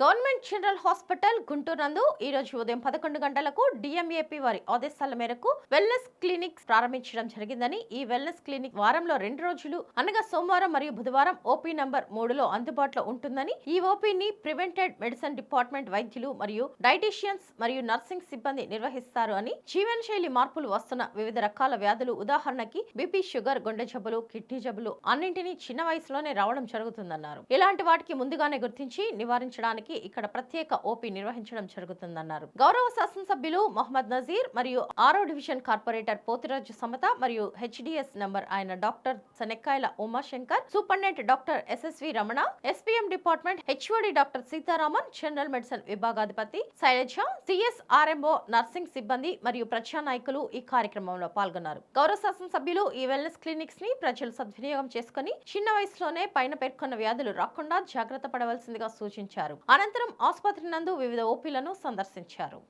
Government general hospital Guntur నందు ఈ రోజు ఉదయం పదకొండు గంటలకు డిఎంఏపీ వారి ఆదేశాల మేరకు వెల్నెస్ క్లినిక్ ప్రారంభించడం జరిగిందని ఈ వెల్నెస్ క్లినిక్ వారంలో రెండు రోజులు అనగా సోమవారం మరియు బుధవారం ఓపీ నంబర్ మూడులో అందుబాటులో ఉంటుందని ఈ ఓపీని ప్రివెంటెడ్ మెడిసిన్ డిపార్ట్మెంట్ వైద్యులు మరియు డైటీషియన్స్ మరియు నర్సింగ్ సిబ్బంది నిర్వహిస్తారు అని జీవనశైలి మార్పులు వస్తున్న వివిధ రకాల వ్యాధులు ఉదాహరణకి బీపీ షుగర్ గుండె జబ్బులు కిడ్నీ జబ్బులు అన్నింటినీ చిన్న వయసులోనే రావడం జరుగుతుందన్నారు. ఇలాంటి వాటికి ముందుగానే గుర్తించి నివారించడానికి ఇక్కడ ప్రత్యేక ఓపీ నిర్వహించడం జరుగుతుందన్నారు. గౌరవ శాసనసభ్యులు మొహమ్మద్ నజీర్ మరియు ఆరో డివిజన్ కార్పొరేటర్ పోతిరాజు సమత మరియు హెచ్డిఎస్ నంబర్ ఆయన doctor Sanakkayala Umashankar superintendent doctor SSV Ramana SPM department HOD doctor Sitaraman general medicine విభాగాధిపతి Shailaja CSRMO nursing సిబ్బంది మరియు ప్రజానాయకులు ఈ కార్యక్రమంలో పాల్గొన్నారు. గౌరవ శాసనసభ్యులు ఈ వెల్నెస్ క్లినిక్స్ని ప్రజలు సద్వినియోగం చేసుకుని చిన్న వయసులోనే పైన పేర్కొన్న వ్యాధులు రాకుండా జాగ్రత్త పడవలసిందిగా సూచించారు. అనంతరం ఆసుపత్రి నందు వివిధ ఓపీలను సందర్శించారు.